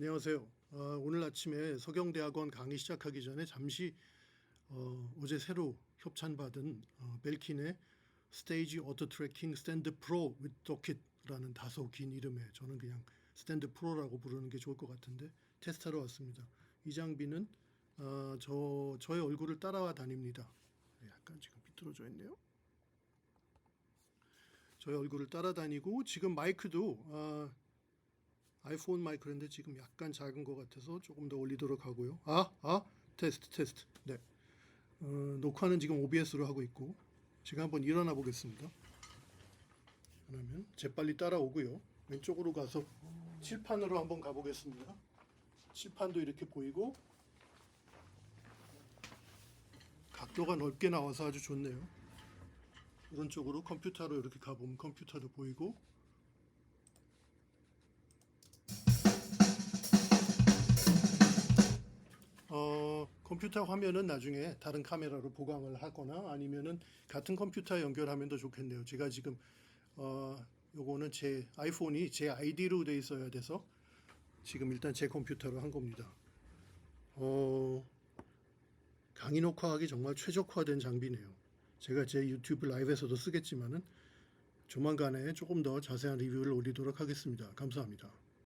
안녕하세요. 어, 오늘 아침에 서경대학원 강의 시작하기 전에 잠시 어, 어제 새로 협찬받은 어, 벨킨의 스테이지 오토 트래킹 스탠드 프로 with 도킷라는 다소 긴 이름에 저는 그냥 스탠드 프로라고 부르는 게 좋을 것 같은데 테스트하러 왔습니다. 이 장비는 어, 저 저의 얼굴을 따라와 다닙니다. 네, 약간 지금 비뚤어져 있네요. 저의 얼굴을 따라다니고 지금 마이크도 아, 아이폰 마이크인데 지금 약간 작은 것 같아서 조금 더 올리도록 하고요. 아, 아, 테스트, 테스트. 네. 어, 녹화는 지금 OBS로 하고 있고 지금 한번 일어나 보겠습니다. 그러면 재빨리 따라오고요. 왼쪽으로 가서 칠판으로 한번 가보겠습니다. 칠판도 이렇게 보이고 각도가 넓게 나와서 아주 좋네요. 오른쪽으로 컴퓨터로 이렇게 가보면 컴퓨터도 보이고 컴퓨터 화면은 나중에 다른 카메라로 보강을 하거나 아니면은 같은 컴퓨터 연결하면 더 좋겠네요. 제가 지금 어, 요거는 제 아이폰이 제 아이디로 돼 있어야 돼서 지금 일단 제 컴퓨터로 한 겁니다. 어, 강의 녹화하기 정말 최적화된 장비네요. 제가 제 유튜브 라이브에서도 쓰겠지만은 조만간에 조금 더 자세한 리뷰를 올리도록 하겠습니다. 감사합니다.